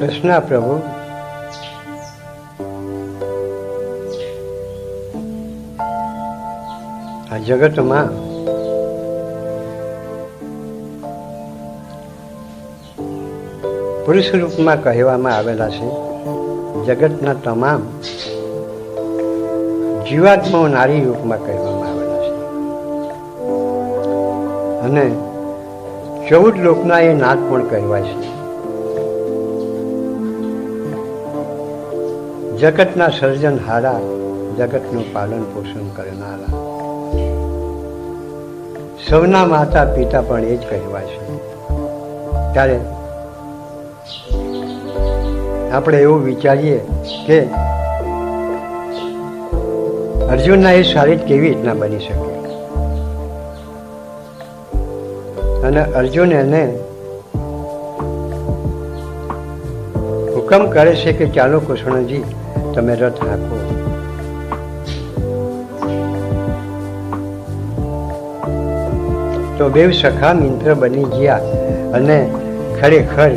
કૃષ્ણ પ્રભુ. આ જગતમાં પુરુષ રૂપમાં કહેવામાં આવેલા છે, જગતના તમામ જીવાત્માઓ નારી રૂપમાં કહેવામાં આવેલા છે. અને ચૌદ લોકના એ નાથ પણ કહેવાય છે. જગતના સર્જનહારા જગતનું પાલન પોષણ કરનારા. સૌના માતા પિતા પણ એ જ કહેવાય છે. ત્યારે આપણે એવું વિચારીએ કે અર્જુનના એ શારીર કેવી રીતના બની શકે? અને અર્જુન એને હુકમ કરે છે કે ચાલો કૃષ્ણજી તમે રથ રાખો. તો બેવ સખા મિત્ર બની ગયા અને ખરેખર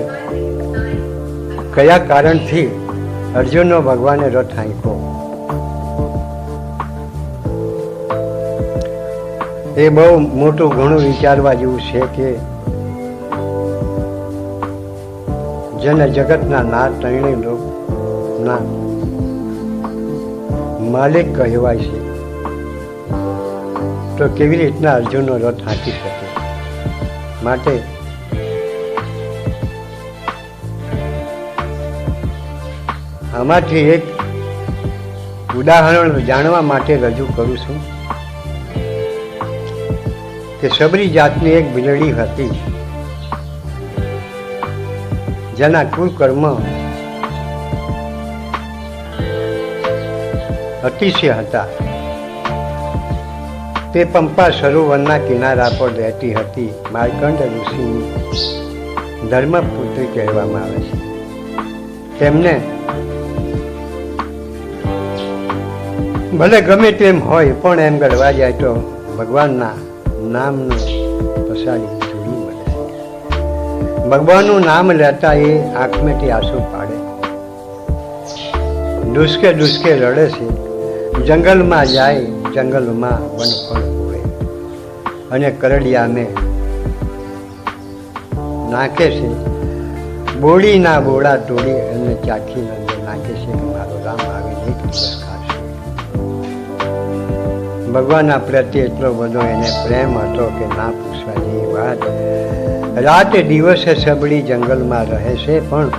કયા કારણથી અર્જુનનો ભગવાને રથ હાંક્યો એ બહુ મોટું ઘણું વિચારવા જેવું છે કે જેને જગતના ના ત્રણેય લોકના માલિક કહેવાય છે. તો કેવી રીતના અર્જુનનો રથ હાંકી શકે? માટે આમાંથી એક ઉદાહરણ જાણવા માટે રજૂ કરું છું કે સબરી જાતની એક બિલડી હતી, જેના કુલકર્મ અતિશય હતા. તે પંપા સરોવરના કિનારા પર રહેતી હતી, માર્કંડ ઋષિની ધર્મપુત્રી કહેવામાં આવે છે. તેમને ભલે ગમે તેમ હોય, પણ એમ ગળવા જાય તો ભગવાનના નામનું પસાડી જોડી મળે. ભગવાનનું નામ લેતા એ આંખમેથી આંસુ પાડે. ડુસકે ડુસકે રડે છે. જંગલમાં જાય, જંગલમાં વનફળ હોય. અને કરડિયાને નાખે છે. બોડીના બોળા તોડી અને ચાખી અંદર નાખે છે કે મારો રામ આવીને ખાશે. ભગવાનના પ્રત્યે એટલો બધો એને પ્રેમ હતો કે ના પૂછવા જેવી વાત. રાત દિવસે સબળી જંગલમાં રહે છે, પણ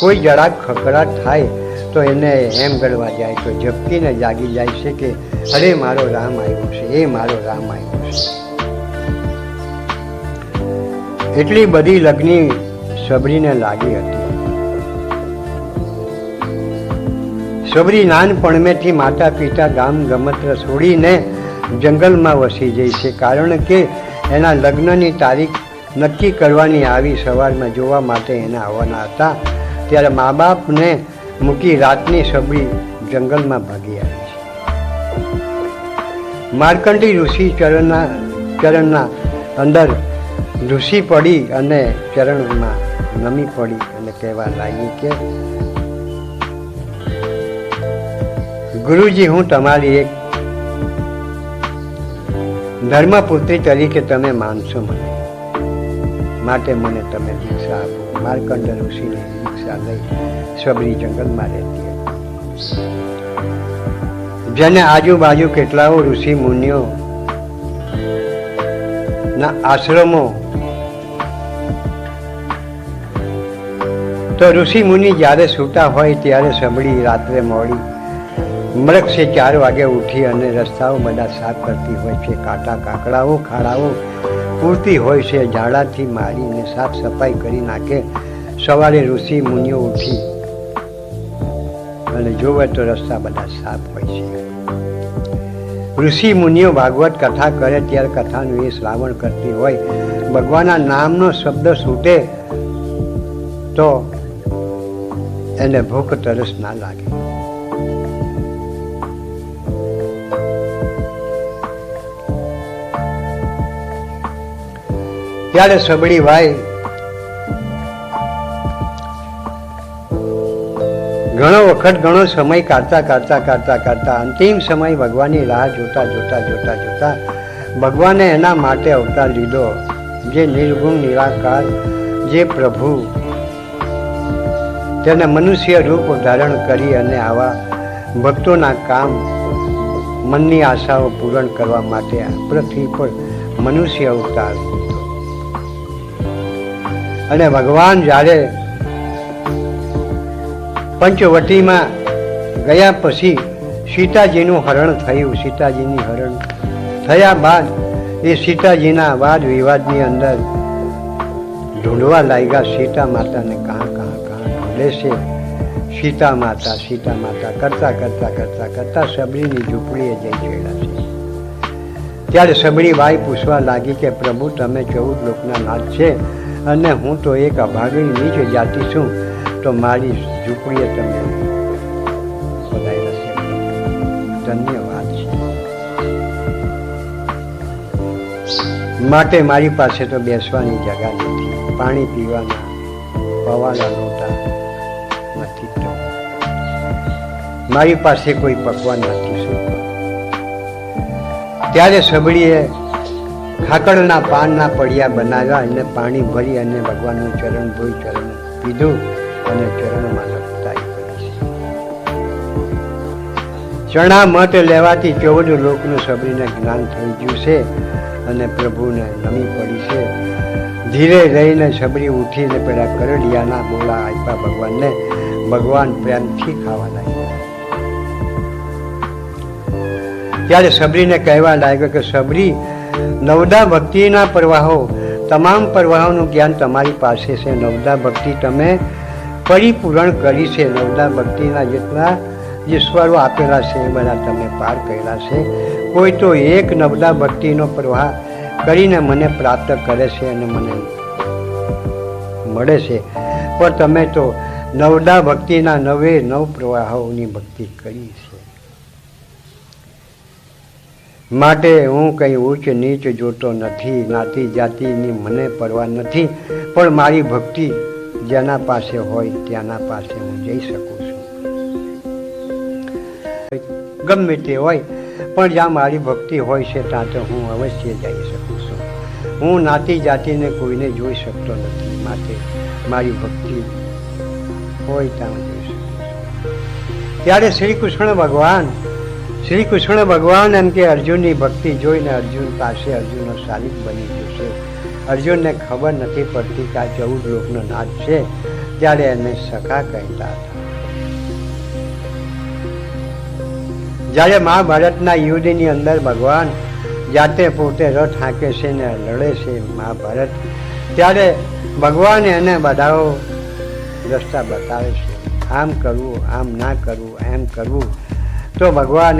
કોઈ જરાક ખકડાટ થાય તો એને એમ ગળવા જાય તો ઝપકીને જાગી જાય છે કે, અરે, મારો રામ આવ્યો છે, એ મારો રામ આવ્યો છે. એટલી બધી લગ્ની સબરીને લાગી હતી. સબરી નાનપણમેથી માતા પિતા ગામ ગમત્ર છોડીને જંગલમાં વસી જાય છે, કારણ કે એના લગ્નની તારીખ નક્કી કરવાની આવી સવારમાં જોવા માટે એના આવવાના હતા. ત્યારે મા બાપને મૂકી રાતની સબરી જંગલમાં ભાગી આવી છે. માર્કંડી ઋષિ ચરણના ચરણના અંદર ઋષિ પડી અને ચરણમાં નમી પડી અને કહેવા લાગી કે, ગુરુજી, હું તમારી એક ધર્મપુત્રી તરીકે તમે માનશો મને. માટે મને તમે દીક્ષા આપો. માર્કંડ ઋષિની દીક્ષા લઈ સબરી જંગલમાં રહેતી જેને આજુબાજુ કેટલાઓ ઋષિ મુનિઓ ના આશ્રમો તો ઋષિ મુનિ જ્યારે સૂતા હોય ત્યારે સબડી રાત્રે મોડી મૃક્ષે ચાર વાગે ઉઠી અને રસ્તાઓ બધા સાફ કરતી હોય છે. કાંટા, કાકડાઓ, ખાડાઓ પૂરતી હોય છે, ઝાડાથી મારીને સાફ સફાઈ કરી નાખે, સવારે ઋષિ મુનિઓ ઉઠી. અને જોવે તો રસ્તા બધા સાફ હોય છે. ઋષિ મુનિઓ ભાગવત કથા કરે, ત્યારે કથાનું એ શ્રાવણ કરતી હોય, ભગવાનના નામનો શબ્દ છૂટે, તો એને ભૂખ તરસ ના લાગે. ત્યારે સબળી ભાઈ ઘણો વખત ઘણો સમય કાઢતા કાઢતા કાઢતા કાઢતા, અંતિમ સમય ભગવાનની રાહ જોતા જોતા જોતા જોતા ભગવાને એના માટે અવતાર લીધો. જે નિર્ગુણ, નિરાકાર, જે પ્રભુ. તેને મનુષ્ય રૂપ ધારણ કરી અને આવા ભક્તોના કામ, મનની આશાઓ પૂરણ કરવા માટે પૃથ્વી પર મનુષ્ય અવતાર અને ભગવાન જ્યારે પંચવટીમાં ગયા પછી સીતાજીનું હરણ થયું, સીતાજીની હરણ થયા બાદ એ સીતાજીના વાદ વિવાદની અંદર ઢૂંઢવા લાગ્યા, સીતા માતાને કાં કાં કાં ઢૂંઢે છે. સીતા માતા સીતા માતા, કરતા કરતા કરતા કરતા સબરીની ઝૂંપડીએ જઈ ચડ્યા છે. ત્યારે સબરી બાઈ પૂછવા લાગી કે, પ્રભુ, તમે ચૌદ લોકના નાથ છે. અને હું તો એક અભાગી નીચે જાતિ છું, તો મારી ઝૂંપડીએ તમે ધન્યવાદ માટે મારી પાસે તો બેસવાની જગા નથી. પાણી પીવાના પવાના લોટા નથી તો. મારી પાસે કોઈ પકવાન નથી ત્યારે સબળીએ ખાકડના પાનના પડિયા બનાવ્યા અને પાણી ભરી અને ભગવાનનું ચરણ ધોઈ ચરણ પીધું અને ચરણમાં લપતાઈ ચણા મત લેવાથી ચૌદ લોકનું સબરીને જ્ઞાન થઈ ગયું છે અને પ્રભુને નમી પડી છે. ધીરે રહીને સબરી ઉઠીને પેલા કરડિયાના બોલા આપ્યા ભગવાનને. ભગવાન પ્રેમથી ખાવા લાગ્યા. ત્યારે સબરીને કહેવા લાગ્યો કે, સબરી નવદા ભક્તિના પ્રવાહો. તમામ પ્રવાહોનું જ્ઞાન તમારી પાસે છે. નવદા ભક્તિ તમે પરિપૂરણ કરી છે. નવદા ભક્તિના જેટલા જે સ્વરો આપેલા છે, એ બધા તમે પાર કર્યા છે. કોઈ તો એક નવદા ભક્તિનો પ્રવાહ કરીને મને પ્રાપ્ત કરે છે અને મને મળે છે. પણ તમે તો નવદા ભક્તિના નવે નવ પ્રવાહોની ભક્તિ કરી છે. માટે હું કંઈ ઉચ્ચ નીચ જોતો નથી, નાતી જાતિની મને પરવા નથી, પણ મારી ભક્તિ જેના પાસે હોય ત્યાંના પાસે હું જઈ શકું છું. ગમે તે હોય, પણ જ્યાં મારી ભક્તિ હોય છે ત્યાં તો હું અવશ્ય જઈ શકું છું. હું નાતી જાતિને કોઈને જોઈ શકતો નથી, માટે મારી ભક્તિ હોય ત્યાં જોઈ શકું છું. ત્યારે શ્રી કૃષ્ણ ભગવાન શ્રી કૃષ્ણ ભગવાન એમ કે અર્જુનની ભક્તિ જોઈને અર્જુન પાસે અર્જુનનો શાલિક બની છે અર્જુનને ખબર નથી પડતી કે આ ચૌદ લોકનો નાદ છે ત્યારે એને સખા કહેતા હતા. જ્યારે મહાભારતના યુદ્ધની અંદર ભગવાન જાતે પોતે રથ હાંકે છે ને લડે છે મહાભારત, ત્યારે ભગવાન એને બધાઓ રસ્તા બતાવે છે. આમ કરવું, આમ ના કરવું, એમ કરવું. તો ભગવાન